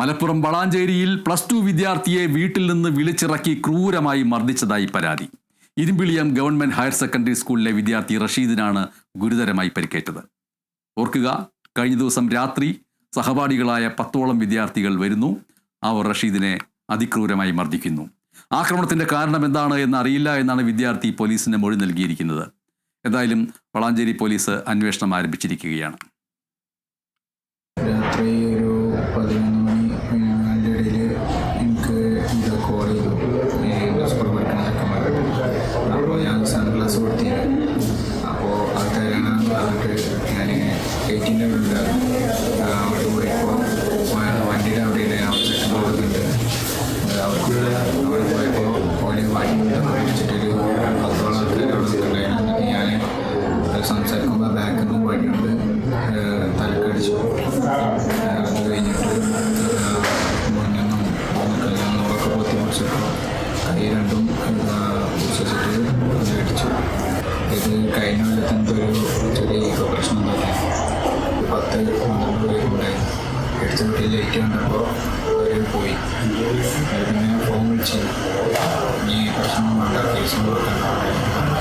Malappuram വളാഞ്ചേരിയിൽ plus two വിദ്യാർത്ഥിയെ വീട്ടിൽ നിന്ന് വിളിച്ചിറക്കി ക്രൂരമായി മർദ്ദിച്ചതായി പരാതി. ഇരുമ്പിളിയം ഗവൺമെന്റ് ഹയർ സെക്കൻഡറി സ്കൂളിലെ വിദ്യാർത്ഥി റഷീദിനാണ് ഗുരുതരമായി പരിക്കേറ്റത്. ഓർക്കുക കഴിഞ്ഞ ദിവസം രാത്രി സഹപാഠികളായ പത്തോളം വിദ്യാർത്ഥികൾ വരുന്നു. അവർ റഷീദിനെ അതിക്രൂരമായി മർദ്ദിക്കുന്നു. ആക്രമണത്തിന്റെ കാരണം എന്താണ് എന്ന് അറിയില്ല എന്നാണ് വിദ്യാർത്ഥി പോലീസിന് മൊഴി നൽകിയിരിക്കുന്നത്. എന്തായാലും വളാഞ്ചേരി പോലീസ് അന്വേഷണം ആരംഭിച്ചിരിക്കുകയാണ്. രാത്രി ഞാൻ എയ്റ്റീന്റെ വീട്ടിൽ അവിടെ പോയപ്പോൾ വണ്ടിയുടെ അവിടെ അവസരം പോകുന്നുണ്ട് അവർക്ക് അവിടെ പോയപ്പോൾ ഓലെ വണ്ടി വിളിച്ചിട്ടൊരു പത്തോളം ആൾക്കാർ അവിടെ നിൽക്കുന്നുണ്ടായിരുന്നു. ഞാൻ സംസാരിക്കുമ്പോൾ ബാക്കിൽ നിന്ന് വഴിയുണ്ട് തലക്കടിച്ചു. അത് കഴിഞ്ഞിട്ട് മുന്നൊന്നും കല്യാണങ്ങളൊക്കെ പൊത്തി പിടിച്ചപ്പോൾ കൈ രണ്ടും വിശ്വസിച്ചിട്ട് അടിച്ചു. ഇത് കഴിഞ്ഞ കൊല്ലത്തെ ഒരു പത്ത് പന്ത്രണ്ട് പേരുണ്ടായിരുന്നു എടുത്ത വീട്ടിൽ ലേറ്റ് കണ്ടപ്പോൾ അവർ പോയി. പിന്നെ ഫോൺ വിളിച്ചു ഈ പ്രശ്നം വേണ്ട കേസ് കൊടുക്കണ്ട